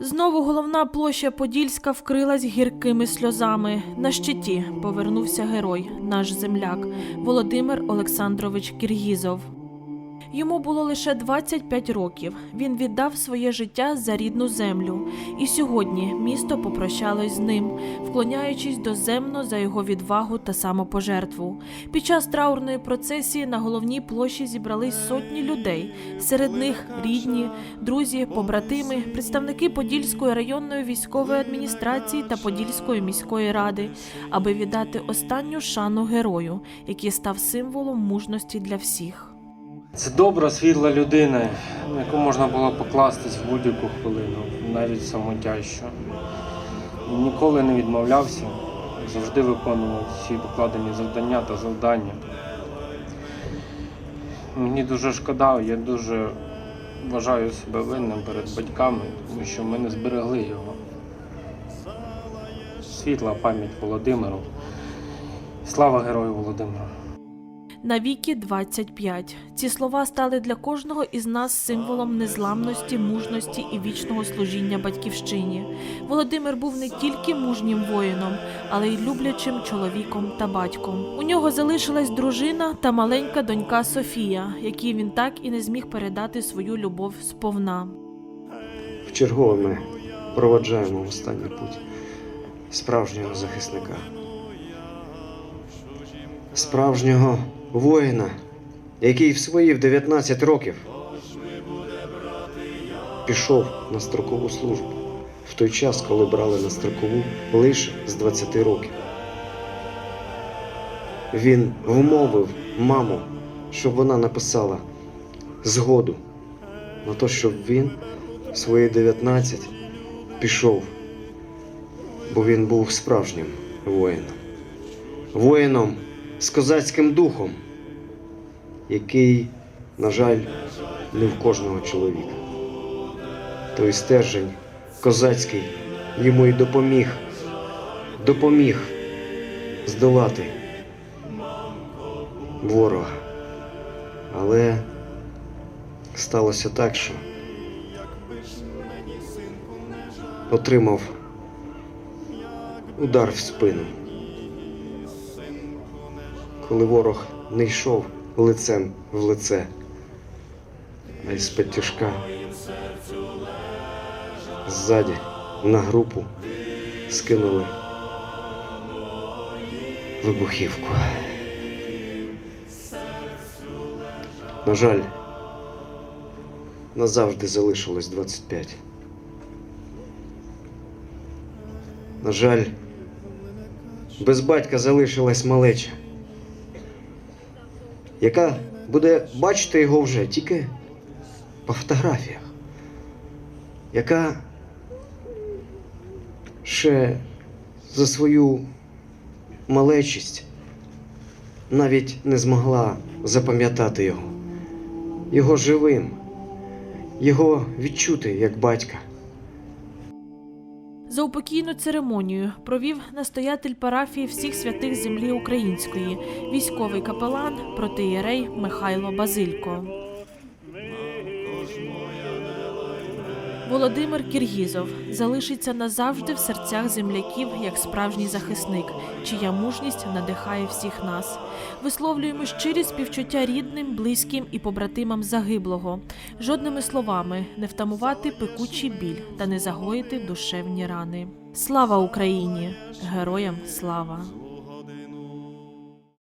Знову головна площа Подільська вкрилась гіркими сльозами. На щиті повернувся герой, наш земляк Володимир Олександрович Кіргізов. Йому було лише 25 років. Він віддав своє життя за рідну землю. І сьогодні місто попрощалось з ним, вклоняючись доземно за його відвагу та самопожертву. Під час траурної процесії на головній площі зібрались сотні людей. Серед них рідні, друзі, побратими, представники Подільської районної військової адміністрації та Подільської міської ради, аби віддати останню шану герою, який став символом мужності для всіх. Це добра, світла людина, на яку можна було покластись в будь-яку хвилину, навіть самотяжчу. Ніколи не відмовлявся, завжди виконував всі покладені завдання та завдання. Мені дуже шкода, я дуже вважаю себе винним перед батьками, тому що ми не зберегли його. Світла пам'ять Володимиру. Слава герою Володимиру! Навіки 25. Ці слова стали для кожного із нас символом незламності, мужності і вічного служіння батьківщині. Володимир був не тільки мужнім воїном, але й люблячим чоловіком та батьком. У нього залишилась дружина та маленька донька Софія, якій він так і не зміг передати свою любов сповна. Вчергове ми проводжаємо в останній путь справжнього захисника, справжнього воїна, який в свої в 19 років пішов на строкову службу в той час, коли брали на строкову лише з 20 років. Він вмовив маму, щоб вона написала згоду на те, щоб він в свої 19 пішов, бо він був справжнім воїном. Воїном з козацьким духом, який, на жаль, не в кожного чоловіка. Той стержень козацький йому й допоміг, допоміг здолати ворога. Але сталося так, що отримав удар в спину. Коли ворог не йшов лицем в лице, а із під тяжка ззаді на групу скинули вибухівку. На жаль, назавжди залишилось 25. На жаль, без батька залишилась малеча, яка буде бачити його вже тільки по фотографіях, яка ще за свою малечість навіть не змогла запам'ятати його, його живим, його відчути як батька. Заупокійну церемонію провів настоятель парафії всіх святих землі української, військовий капелан протиєрей Михайло Базилько. Володимир Кіргізов залишиться назавжди в серцях земляків як справжній захисник, чия мужність надихає всіх нас. Висловлюємо щирі співчуття рідним, близьким і побратимам загиблого. Жодними словами не втамувати пекучий біль та не загоїти душевні рани. Слава Україні! Героям слава!